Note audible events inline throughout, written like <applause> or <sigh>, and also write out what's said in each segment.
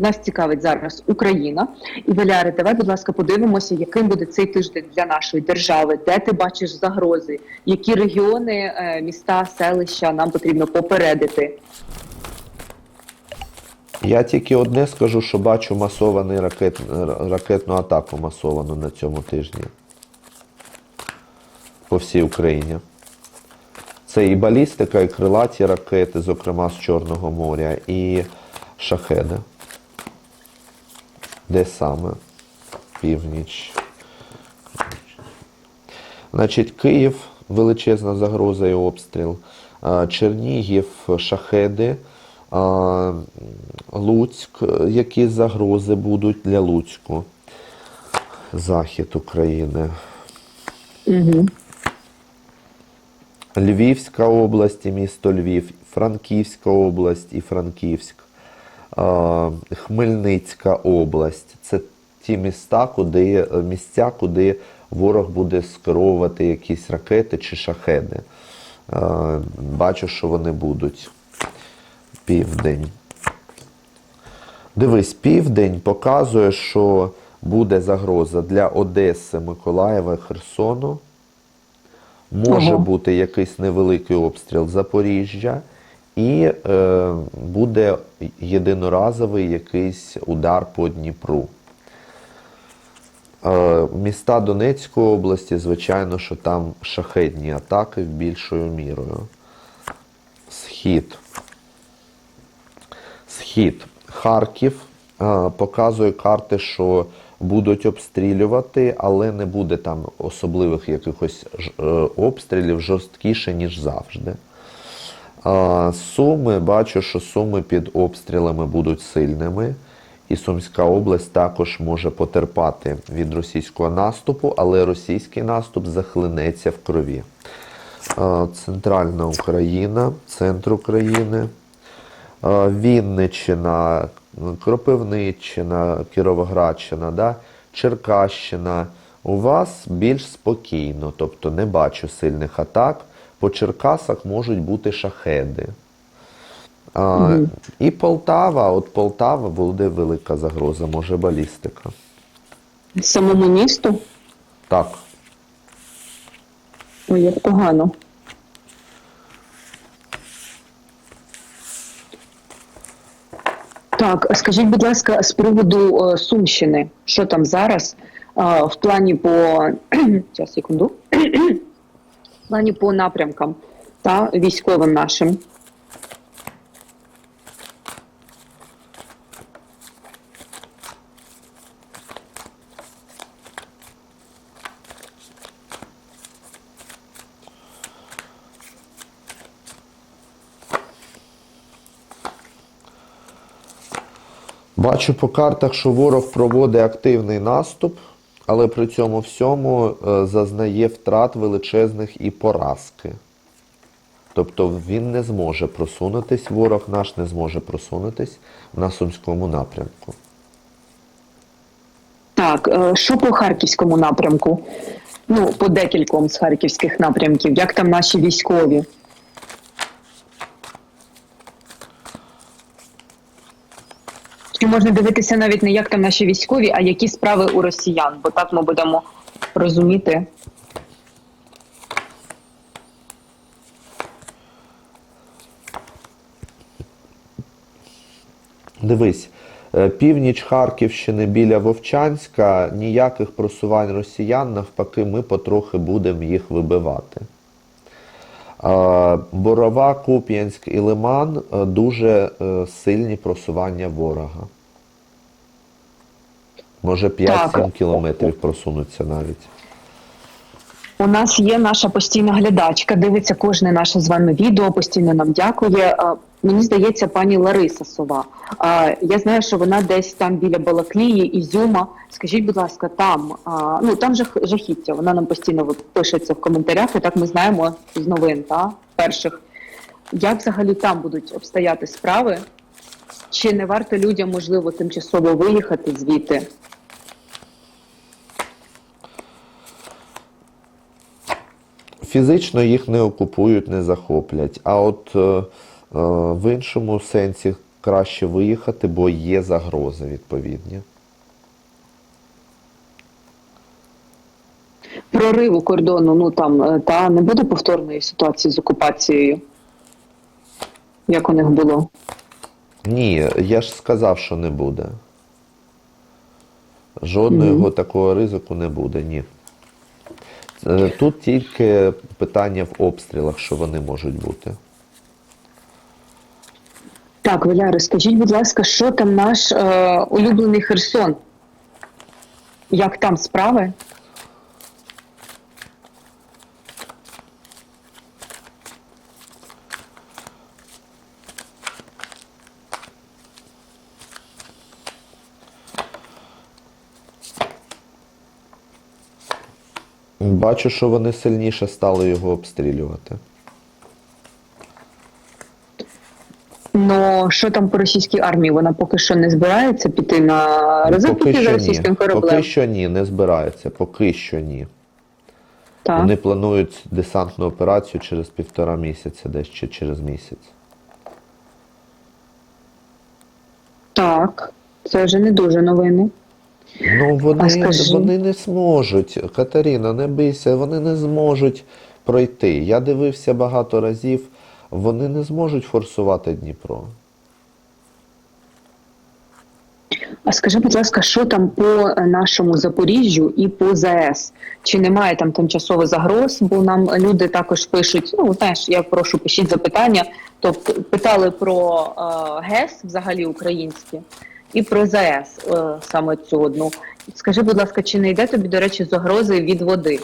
Нас цікавить зараз Україна. І Валяри, давай, будь ласка, подивимося, яким буде цей тиждень для нашої держави, де ти бачиш загрози, які регіони, е, міста, селища нам потрібно попередити. Я тільки одне скажу, що бачу масований ракет, ракетну атаку масовану на цьому тижні. По всій Україні. Це і балістика, і крилаті ракети, зокрема з Чорного моря, і шахеди. Де саме? Північ. Значить, Київ величезна загроза і обстріл. Чернігів, шахеди. Луцьк, які загрози будуть для Луцьку. Захід України. Угу. Львівська область і місто Львів, Франківська область і Франківськ, Хмельницька область. Це ті міста, куди, місця, куди ворог буде скеровувати якісь ракети чи шахеди. Бачу, що вони будуть. Південь. Дивись, південь показує, що буде загроза для Одеси, Миколаєва, Херсону. Може Ага. бути якийсь невеликий обстріл Запоріжжя, і е, буде єдиноразовий якийсь удар по Дніпру. Е, міста Донецької області, звичайно, що там шахедні атаки більшою мірою. Схід. Схід. Харків е, показує карти, що будуть обстрілювати, але не буде там особливих якихось е, обстрілів жорсткіше, ніж завжди. Суми, бачу, що суми під обстрілами будуть сильними. І Сумська область також може потерпати від російського наступу, але російський наступ захлинеться в крові. Центральна Україна, центр України, а, Вінниччина, Кропивниччина, Кіровоградщина, да? Черкащина. У вас більш спокійно, тобто не бачу сильних атак. По Черкасах можуть бути шахеди. А, І Полтава, от Полтава буде велика загроза, може балістика. Самому місту? Так. Ой, як погано. Так, скажіть, будь ласка, з приводу е, Сумщини, що там зараз в плані по <clears throat> Зараз, секунду. <clears throat> плані по напрямкам та військовим нашим. Бачу по картах, що ворог проводить активний наступ, але при цьому всьому е, зазнає втрат величезних і поразки. Тобто він не зможе просунутись, ворог наш не зможе просунутись на Сумському напрямку. Так, е, що по харківському напрямку? Ну, по декільком з харківських напрямків. Як там наші військові? Можна дивитися навіть не як там наші військові, а які справи у росіян? Бо так ми будемо розуміти. Дивись, е, північ Харківщини біля Вовчанська, ніяких просувань росіян, навпаки, ми потрохи будемо їх вибивати. Е, Борова, Куп'янськ і Лиман е, дуже сильні просування ворога. Може 5-7 кілометрів просунуться навіть. У нас є наша постійна глядачка, дивиться кожне наше з вами відео, постійно нам дякує. Мені здається, пані Лариса Сова. Я знаю, що вона десь там біля Балаклії, Ізюма. Скажіть, будь ласка, там ну там же жахіття. Вона нам постійно пишеться в коментарях, і так ми знаємо з новин, та перших. Як взагалі там будуть обстояти справи? Чи не варто людям можливо тимчасово виїхати звідти? Фізично їх не окупують, не захоплять. А от е, е, в іншому сенсі краще виїхати, бо є загрози відповідні. Прориву кордону, ну там е, та не буде повторної ситуації з окупацією, як у них було. Ні, я ж сказав, що не буде. Жодного такого ризику не буде, ні. Е, Тут тільки питання в обстрілах, що вони можуть бути. Так, Валя, скажіть, будь ласка, що там наш е, улюблений Херсон? Як там справи? Бачу, що вони сильніше стали його обстрілювати. Ну що там по російській армії? Вона поки що не збирається піти на розвитки за російським кораблем. Поки що ні, не збираються. Поки що ні. Так. Вони планують десантну операцію через півтора місяця, десь чи через місяць. так, це вже не дуже новини. Ну, вони, скажи. вони не зможуть. Катерина, не бийся, вони не зможуть пройти. Я дивився багато разів, вони не зможуть форсувати Дніпро. А скажи, будь ласка, що там по нашому Запоріжжю і по ЗАЕС? Чи немає там тимчасових загроз? Бо нам люди також пишуть. Ну знаєш, я прошу пишіть запитання. Тобто питали про е, ГЕС, взагалі українське, і про ЗАЕС е, саме цю одну. Скажи, будь ласка, чи не йде тобі, до речі, загрози від води?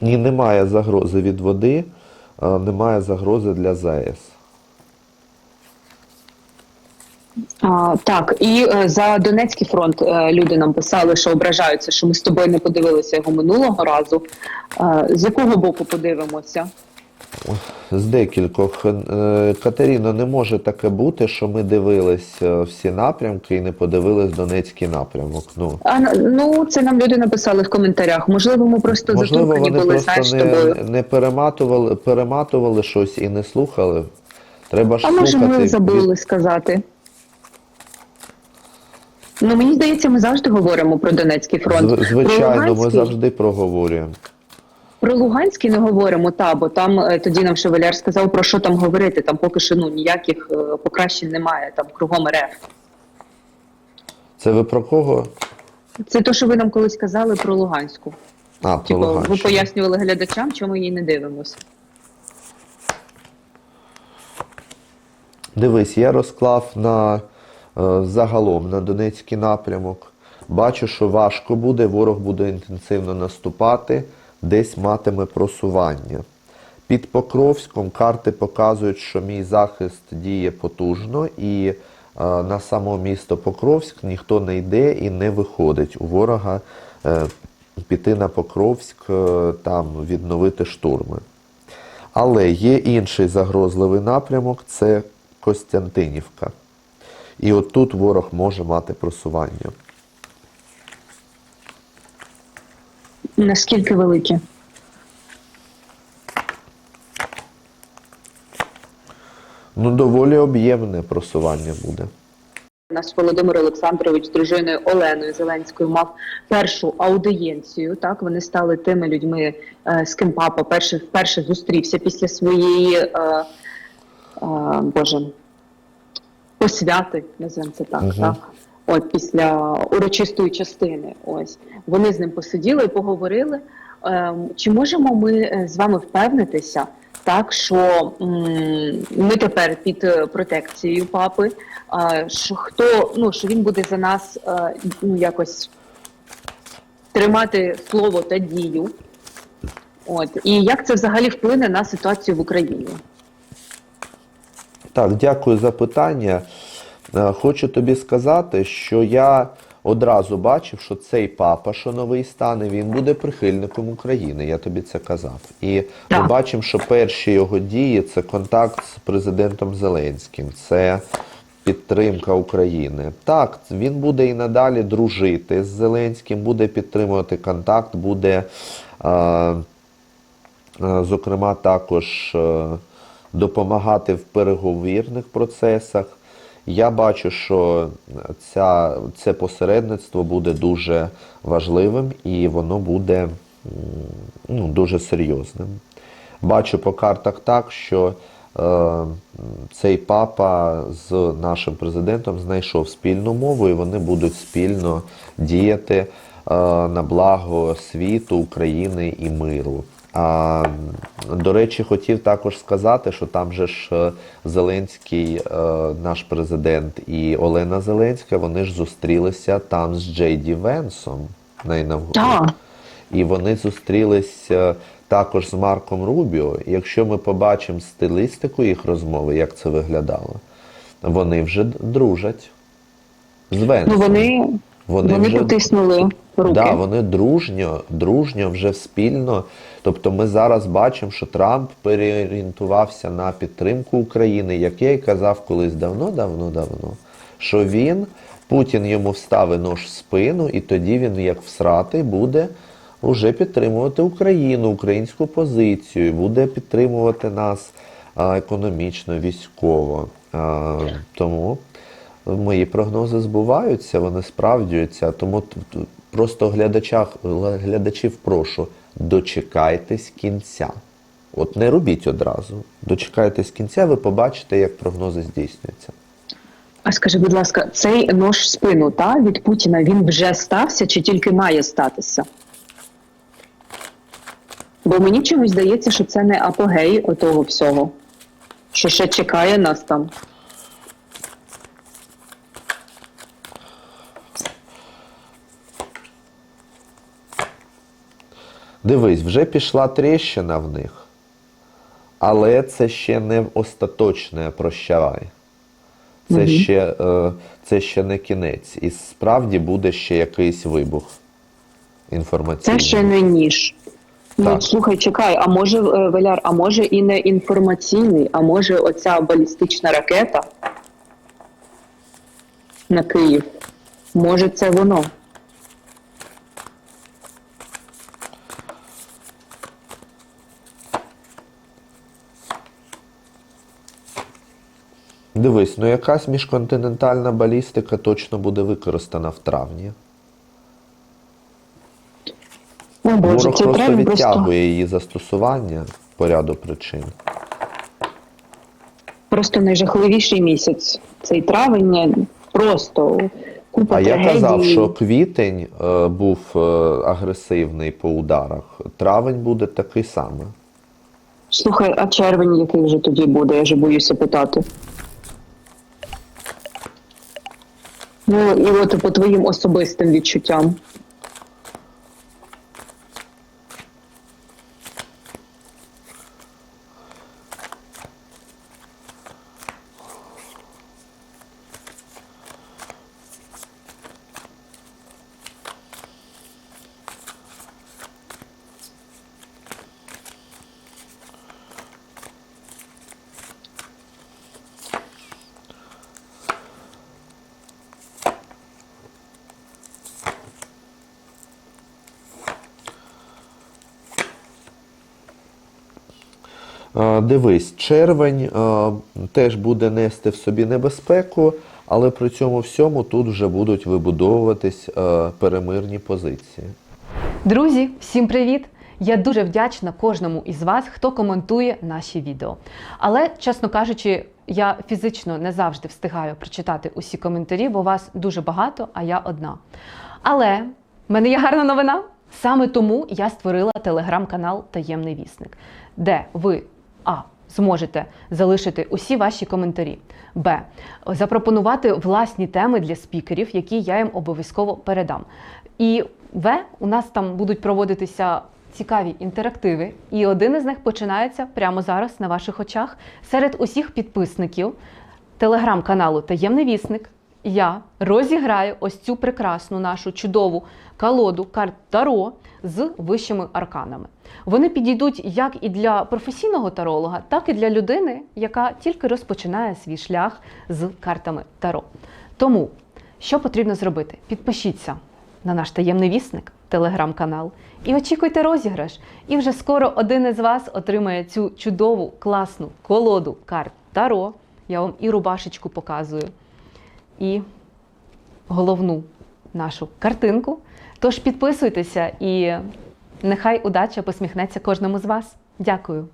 Ні, немає загрози від води, немає загрози для ЗАЕС. А, так, і е, за Донецький фронт е, люди нам писали, що ображаються, що ми з тобою не подивилися його минулого разу. Е, з якого боку подивимося? З декількох. Е, Катерина, не може таке бути, що ми дивились е, всі напрямки і не подивились Донецький напрямок. Ну, А ну це нам люди написали в коментарях. Можливо, ми просто можливо, затуркані вони були, просто знаєш, з не, тобою. не перематували, перематували щось і не слухали. Треба ж А може, слухати. ми забули сказати. Ну мені здається, ми завжди говоримо про Донецький фронт. Звичайно, про ми завжди проговорюємо. про Луганський не говоримо, та бо там е, тоді нам Шевеляр сказав про що там говорити. Там поки що ну ніяких е, покращень немає. Там кругом РФ. Це ви про кого? Це те, що ви нам колись казали про Луганську. А, про Типу, ви пояснювали глядачам, чому її не дивимося. Дивись, я розклав на загалом на Донецький напрямок. Бачу, що важко буде, ворог буде інтенсивно наступати, десь матиме просування. Під Покровськом карти показують, що мій захист діє потужно, і е, на само місто Покровськ ніхто не йде і не виходить. У ворога е, піти на Покровськ, е, там відновити штурми. Але є інший загрозливий напрямок це Костянтинівка. І от тут ворог може мати просування. Наскільки великі? Ну, доволі об'ємне просування буде. Наш Володимир Олександрович з дружиною Оленою Зеленською мав першу аудієнцію. Так вони стали тими людьми, е, з ким папа перше вперше зустрівся після своєї е, е, Боже посвяти, називаємо це так. Мгм. так? От після урочистої частини. Ось вони з ним посиділи і поговорили. Ем, Чи можемо ми е, з вами впевнитися, так що м, ми тепер під е, протекцією папи, а, що хто ну що він буде за нас е, ну якось тримати слово та дію? От і як це взагалі вплине на ситуацію в Україні? Так, дякую за питання. Е, Хочу тобі сказати, що я одразу бачив, що цей папа, що новий стане, він буде прихильником України. Я тобі це казав. І ми бачимо, що перші його дії це контакт з президентом Зеленським, це підтримка України. Так, він буде і надалі дружити з Зеленським, буде підтримувати контакт, буде, е, е, зокрема, також е, допомагати в переговірних процесах. Я бачу, що ця, це посередництво буде дуже важливим і воно буде ну, дуже серйозним. Бачу по картах так, що е, цей папа з нашим президентом знайшов спільну мову, і вони будуть спільно діяти е, на благо світу, України і миру. А, до речі, хотів також сказати, що там же ж е, Зеленський, е, наш президент, і Олена Зеленська, вони ж зустрілися там з Джей Ді Венсом на інавгурації. І вони зустрілися також з Марком Рубіо. Якщо ми побачимо стилістику їх розмови, як це виглядало, вони вже дружать з Венсом. Ну вони, Вони вони, вже- потиснули руки. Да, вони дружньо, дружньо вже спільно. Тобто ми зараз бачимо, що Трамп переорієнтувався на підтримку України, як я й казав колись давно, давно, давно, що він, Путін йому вставить нож в спину, і тоді він, як всратий, буде вже підтримувати Україну, українську позицію, буде підтримувати нас економічно, військово. Тому мої прогнози збуваються, вони справдюються. Тому просто глядачах, глядачів прошу, дочекайтесь кінця. От не робіть одразу. Дочекайтесь кінця, ви побачите, як прогнози здійснюються. А скажи, будь ласка, цей нож в спину та від Путіна він вже стався чи тільки має статися? Бо мені чомусь здається, що це не апогей отого всього, що ще чекає нас там. Дивись, вже пішла тріщина в них, але це ще не остаточне прощавай. Це, Мгм. ще, е, це ще не кінець. І справді буде ще якийсь вибух інформаційний. Це ще не ніж. Ну, слухай, чекай, а може, е, Валяр, а може і не інформаційний, а може оця балістична ракета на Київ? Може, це воно? Дивись, ну якась міжконтинентальна балістика точно буде використана в травні. О, Боже, Ворог цей просто тренд просто. відтягує її застосування по ряду причин. Просто найжахливіший місяць. Цей травень просто купа А я казав, що квітень е, був е, агресивний по ударах. Травень буде такий самий. Слухай, а червень який вже тоді буде, я вже боюся питати. Ну і от по твоїм особистим відчуттям. Дивись, червень теж буде нести в собі небезпеку, але при цьому всьому тут вже будуть вибудовуватись перемирні позиції. Друзі, всім привіт! Я дуже вдячна кожному із вас, хто коментує наші відео. Але, чесно кажучи, я фізично не завжди встигаю прочитати усі коментарі, бо вас дуже багато, а я одна. Але в мене є гарна новина. Саме тому я створила телеграм-канал Таємний вісник, де ви а. Зможете залишити усі ваші коментарі. Б. Запропонувати власні теми для спікерів, які я їм обов'язково передам. І В. У нас там будуть проводитися цікаві інтерактиви, і один із них починається прямо зараз на ваших очах серед усіх підписників телеграм-каналу Таємний вісник. я розіграю ось цю прекрасну нашу чудову колоду карт Таро з вищими арканами. Вони підійдуть як і для професійного таролога, так і для людини, яка тільки розпочинає свій шлях з картами Таро. Тому, що потрібно зробити? Підпишіться на наш таємний вісник, телеграм-канал, і очікуйте розіграш. І вже скоро один із вас отримає цю чудову, класну колоду карт Таро. Я вам і рубашечку показую, і головну нашу картинку. Тож підписуйтеся і нехай удача посміхнеться кожному з вас. Дякую.